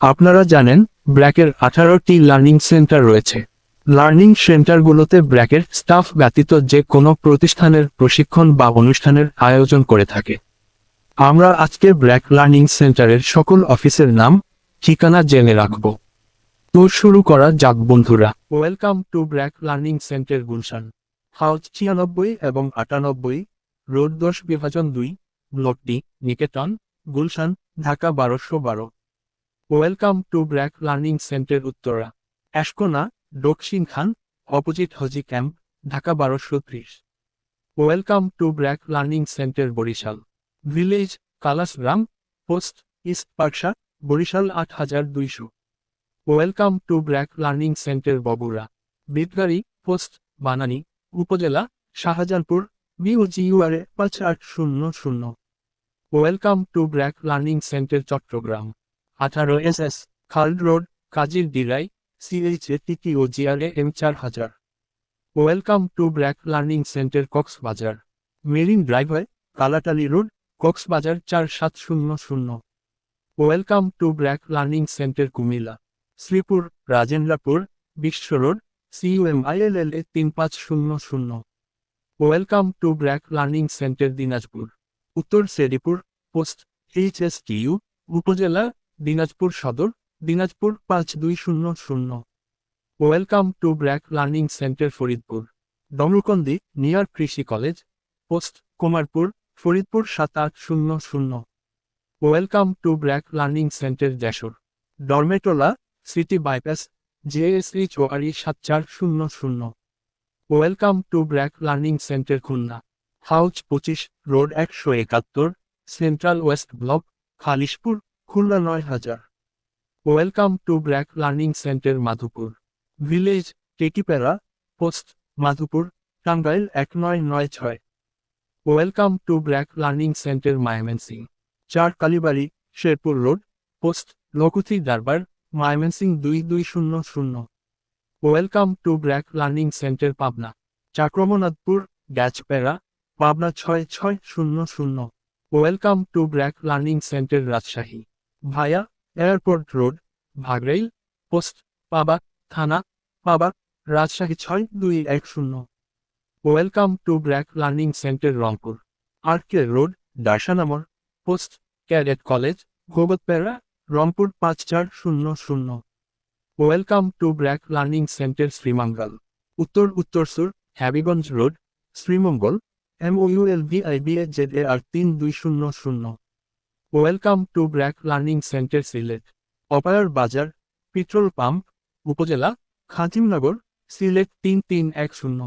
আপনারা জানেন, ব্র্যাকের আঠারোটি লার্নিং সেন্টার রয়েছে। লার্নিং সেন্টারগুলোতে ব্র্যাকের স্টাফ ব্যতীত যে কোনো প্রতিষ্ঠানের প্রশিক্ষণ বা অনুষ্ঠানের আয়োজন করে থাকে। আমরা আজকে ব্র্যাক লার্নিং সেন্টারের সকল অফিসের নাম, ঠিকানা জেনে রাখব। তো শুরু করা যাক বন্ধুরা। Welcome to BRAC learning centre Gulshan. House ছিয়ানব্বই এবং আটানব্বই, রোড দশ বিভাজন দুই, ব্লকটি নিকেতন, গুলশান, ঢাকা বারোশো বারো। Welcome to BRAC learning centre Uttara Ashkona Dakshinkhan opposite Haji camp Dhaka বারোশো ত্রিশ welcome to BRAC learning centre Barishal village Kalasgram post east Paksha Barishal আট হাজার দুইশো welcome to BRAC learning centre Bogura Bidgari post Banani upazila Shahjahanpur B O G U R A পাঁচ আট শূন্য শূন্য welcome to BRAC learning centre Chattogram আঠারো S S Khaled road, Kazir C H T T O G R A M চার হাজার। Welcome to BRAC learning centre Cox's Bazar. Marine driveway, Kalatali road, Cox's Bazar চার সাত শূন্য শূন্য। Welcome to BRAC learning centre Cumilla. Sreepur, Rajendrapur, Bishwa road C U M I L L A তিন পাঁচ শূন্য শূন্য। Welcome to BRAC learning centre Dinajpur. Uttar Seripur post, এইচএসটিইউ, উপজেলা দিনাজপুর সদর, দিনাজপুর পাঁচ দুই শূন্য শূন্য। Welcome to BRAC learning centre Faridpur Domrukandi near Krishi college post Kumarpur Faridpur সাত আট শূন্য শূন্য। Welcome to BRAC learning centre Jashore Dormetola city bypass J S H O R E সাত চার শূন্য শূন্য। Welcome to BRAC learning centre Khulna house পঁচিশ road একশো একাত্তর central west block Khalishpur Khulna নয় হাজার। Welcome to BRAC learning centre Madhupur village Tekipara post Madhupur Tangail এক নয় নয় ছয়। Welcome to BRAC learning centre Mymensingh চার কালীবাড়ি, শেরপুর রোড পোস্ট লকুথি দারবার মায়ামেনসিং দুই দুই শূন্য শূন্য। Welcome to BRAC learning centre Pabna Chakramnathpur Gachpara Pabna ছয় ছয় শূন্য শূন্য। Welcome to BRAC learning centre Rajshahi via airport road, Bhagrail post Paba thana Paba Rajshahi ছয় দুই এক শূন্য। Welcome to BRAC learning centre Rangpur. R K road Dasanamor post, cadet college Gobtopara Rangpur পাঁচ চার শূন্য শূন্য। Welcome to BRAC learning centre Sreemangal. উত্তর Uttarsur Habiganj road, Sreemangal M O Z A R তিন দুই শূন্য শূন্য। Welcome to BRAC learning centre Sylhet অপারার বাজার পেট্রোল পাম্প উপজেলা খাজিমনগর সিলেট তিন তিন এক শূন্য।